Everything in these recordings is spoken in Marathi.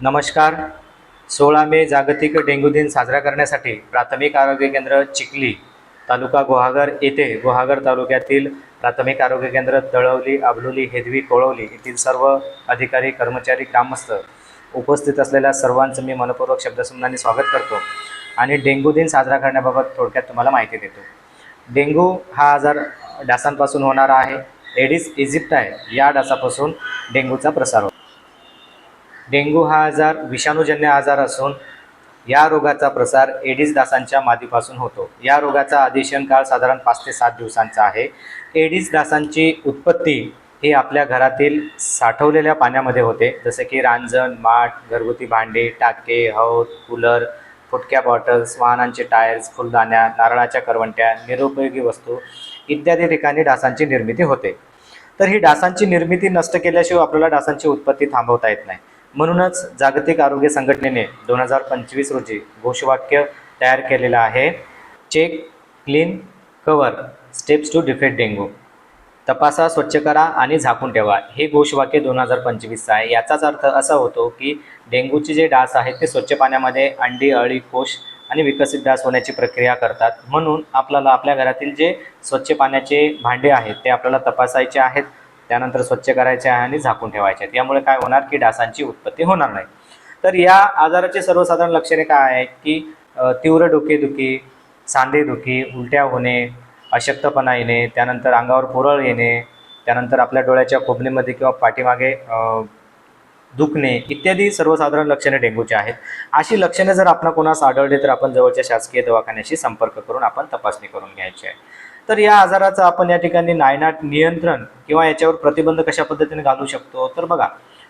नमस्कार. सोळा मे जागतिक डेंग्यू दिन साजरा करण्यासाठी प्राथमिक आरोग्य केंद्र चिखली तालुका गुहागर येथे गुहागर तालुक्यातील प्राथमिक आरोग्य केंद्र तळवली अबलोली हेदवी कोळवली येथील सर्व अधिकारी कर्मचारी ग्रामस्थ उपस्थित असलेल्या सर्वांचं मी मनपूर्वक शब्दसंधाने स्वागत करतो आणि डेंग्यू दिन साजरा करण्याबाबत थोडक्यात तुम्हाला माहिती देतो. डेंग्यू हा आजार डासांपासून होणारा आहे. एडिस आहे. या डासापासून डेंग्यूचा प्रसार होतो. डेंग्यू हा आजार विषाणूजन्य आजार असून या रोगाचा प्रसार एडिस डासांच्या मादीपासून होतो. या रोगाचा आदेशन काळ साधारण पाच ते सात दिवसांचा आहे. एडिस डासांची उत्पत्ती ही आपल्या घरातील साठवलेल्या पाण्यामध्ये होते. जसे की रांजण माठ घरगुती भांडी टाके हौद कूलर फुटक्या बॉटल्स वाहनांचे टायर्स फुलदाण्या नारळाच्या करवंट्या निरुपयोगी वस्तू इत्यादी ठिकाणी डासांची निर्मिती होते. तर ही डासांची निर्मिती नष्ट केल्याशिवाय आपल्याला डासांची उत्पत्ती थांबवता येत नाही. म्हणूनच जागतिक आरोग्य संघटनेने दोन हजार पंचवीस रोजी घोषवाक्य तयार केलेलं आहे. Check clean cover steps to defeat dengue तपासा स्वच्छ करा आणि झाकून ठेवा. हे घोषवाक्य दोन हजार पंचवीसचं आहे. याचाच अर्थ असा होतो की डेंग्यूचे जे डास आहेत ते स्वच्छ पाण्यामध्ये अंडी अळी कोश आणि विकसित डास होण्याची प्रक्रिया करतात. म्हणून आपल्याला आपल्या घरातील जे स्वच्छ पाण्याचे भांडे आहेत ते आपल्याला तपासायचे आहेत. त्यानंतर स्वच्छ करायचे आहे आणि झाकून ठेवायचे आहेत. यामुळे काय होणार की डासांची उत्पत्ती होणार नाही. तर या आजाराचे सर्वसाधारण लक्षणे काय आहेत की तीव्र डोकेदुखी सांधेदुखी उलट्या होणे अशक्तपणा येणे त्यानंतर अंगावर पुरळ येणे त्यानंतर आपल्या डोळ्याच्या खोबणीमध्ये किंवा पाठीमागे दुखणे इत्यादी सर्वसाधारण लक्षणे डेंग्यूची आहेत. अशी लक्षणे जर आपण कोणास आढळली तर आपण जवळच्या शासकीय दवाखान्याशी संपर्क करून आपण तपासणी करून घ्यायची आहे. तर या आजाराचं आपण या ठिकाणी नायनाट नियंत्रण किंवा याच्यावर प्रतिबंध कशा पद्धतीने घालू शकतो? तर बघा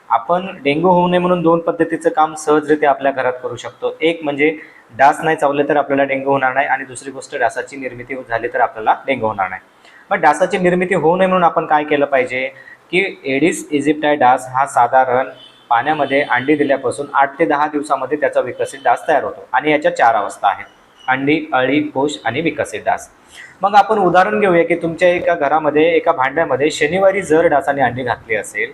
आपण डेंग्यू होऊ नये म्हणून दोन पद्धतीचं काम सहजरित्या आपल्या घरात करू शकतो. एक म्हणजे डास नाही चावले तर आपल्याला डेंग्यू होणार नाही आणि दुसरी गोष्ट डासाची निर्मिती झाली तर आपल्याला डेंग्यू होणार नाही. मग डासाची निर्मिती होऊ नये म्हणून आपण काय केलं पाहिजे? की एडिस इजिप्टाय डास हा साधारण पाण्यामध्ये अंडी दिल्यापासून आठ ते दहा दिवसामध्ये त्याचा विकसित डास तयार होतो. आणि याच्या चार अवस्था आहेत. अंडी अळी कोश आणि विकसित डास. मग आपण उदाहरण घेऊया की तुमच्या एका घरामध्ये एका भांड्यामध्ये शनिवारी जर डासाने अंडी घातली असेल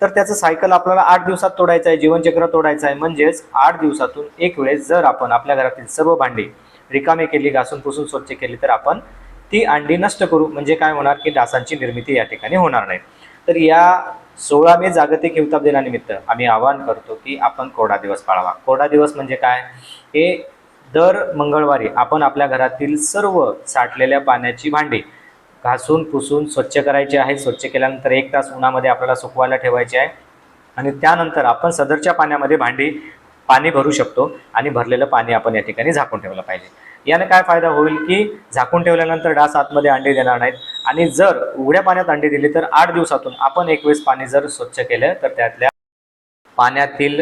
तर त्याचं सायकल आपल्याला आठ दिवसात तोडायचं आहे जीवनचक्र तोडायचं आहे. म्हणजेच आठ दिवसातून एक वेळेस जर आपण आपल्या घरातील सर्व भांडी रिकामी केली घासून पुसून स्वच्छ केली तर आपण ती अंडी नष्ट करू. म्हणजे काय होणार की डासांची निर्मिती या ठिकाणी होणार नाही. तर या सोळा मे जागतिक हिवताप दिनानिमित्त आम्ही आवाहन करतो की आपण कोरडा दिवस पाळावा. कोरडा दिवस म्हणजे काय? हे दर मंगळवारी आपण आपल्या घरातील सर्व साठलेल्या पाण्याची भांडी घासून पुसून स्वच्छ करायची आहे. स्वच्छ केल्यानंतर एक तास उन्हामध्ये आपल्याला सुकवायला ठेवायची आहे. आणि त्यानंतर आपण सदरच्या पाण्यामध्ये भांडी पाणी भरू शकतो आणि भरलेलं पाणी आपण या ठिकाणी झाकून ठेवलं पाहिजे. याने काय फायदा होईल की झाकून ठेवल्यानंतर डास आतमध्ये अंडी देणार नाहीत. आणि जर उघड्या पाण्यात अंडी दिली तर आठ दिवसातून आपण एक वेळेस पाणी जर स्वच्छ केलं तर त्यातल्या पाण्यातील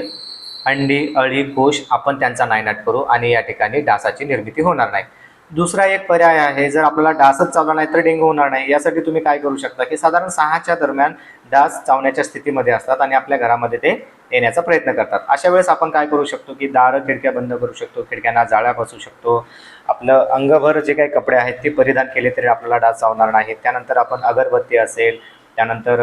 अंडी अळी कोश आपण त्यांचा नायनाट करू आणि या ठिकाणी डासाची निर्मिती होणार नाही. दुसरा एक पर्याय आहे जर आपल्याला डासच चावला नाही तर डेंग्यू होणार नाही. यासाठी तुम्ही काय करू शकता की साधारण सहाच्या दरम्यान डास चावण्याच्या स्थितीमध्ये असतात आणि आपल्या घरामध्ये ते येण्याचा प्रयत्न करतात. अशा वेळेस आपण काय करू शकतो की दारं खिडक्या बंद करू शकतो खिडक्यांना जाळ्या बसू शकतो. आपलं अंगभर जे काही कपडे आहेत ते परिधान केले तरी आपल्याला डास चावणार नाही. त्यानंतर आपण अगरबत्ती असेल त्यानंतर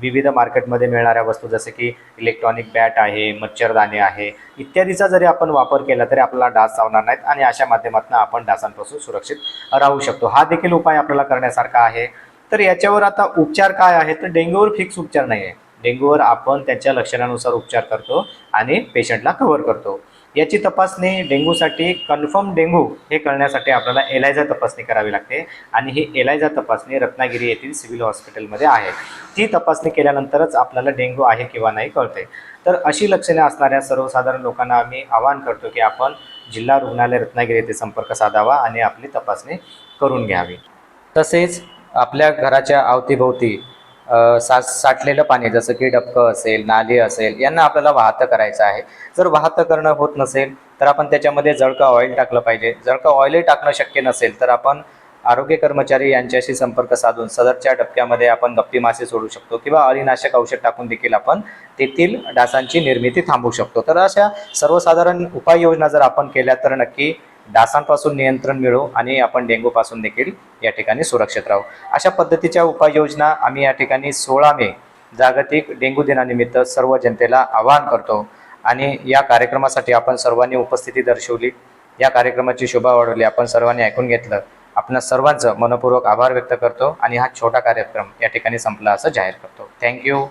विविध मार्केटमध्ये मिळणाऱ्या वस्तू जसे की इलेक्ट्रॉनिक बॅट आहे मच्छरदाणी आहे इत्यादीचा जरी आपण वापर केला तरी आपल्याला डास चावणार नाहीत आणि अशा माध्यमातून आपण डासांपासून सुरक्षित राहू शकतो. हा देखील उपाय आपल्याला करण्यासारखा आहे. तर याच्यावर आता उपचार काय आहे तर डेंग्यूवर फिक्स उपचार नाही आहे डेंग्यूवर आपण त्याच्या लक्षणानुसार उपचार करतो आणि पेशंटला कव्हर करतो. याची तपासणी डेंग्यूसाठी कन्फर्म डेंग्यू हे करण्यासाठी आपल्याला एलायझा तपासणी करावी लागते. आणि ही एलायझा तपासणी रत्नागिरी येथील सिव्हिल हॉस्पिटलमध्ये आहे. ती तपासणी केल्यानंतरच आपल्याला डेंग्यू आहे किंवा नाही कळते. तर अशी लक्षणे असणाऱ्या सर्वसाधारण लोकांना आम्ही आवाहन करतो की आपण जिल्हा रुग्णालय रत्नागिरी येथे संपर्क साधावा आणि आपली तपासणी करून घ्यावी. तसेच आपल्या घराच्या अवतीभोवती अ, सा साठलेलं पाणी जसं की डबकं असेल नाली असेल यांना आपल्याला वाहतं करायचं आहे. जर वाहतं करणं होत नसेल तर आपण त्याच्यामध्ये जळका ऑइल टाकलं पाहिजे. जळका ऑइलही टाकणं शक्य नसेल तर आपण आरोग्य कर्मचारी यांच्याशी संपर्क साधून सदरच्या डबक्यामध्ये आपण गप्पी मासे सोडू शकतो किंवा अळीनाशक औषध टाकून देखील आपण तेथील डासांची निर्मिती थांबवू शकतो. तर अशा सर्वसाधारण उपाययोजना जर आपण केल्या तर नक्की डासांपासून नियंत्रण मिळवू आणि आपण डेंग्यूपासून देखील या ठिकाणी सुरक्षित राहू. अशा पद्धतीच्या उपाययोजना आम्ही या ठिकाणी सोळा मे जागतिक डेंग्यू दिनानिमित्त सर्व जनतेला आवाहन करतो आणि या कार्यक्रमासाठी आपण सर्वांनी उपस्थिती दर्शवली. या कार्यक्रमाची शोभा वाढवली. आपण सर्वांनी ऐकून घेतलं. आपण सर्वांचं मनपूर्वक आभार व्यक्त करतो आणि हा छोटा कार्यक्रम या ठिकाणी संपला असं जाहीर करतो. थँक्यू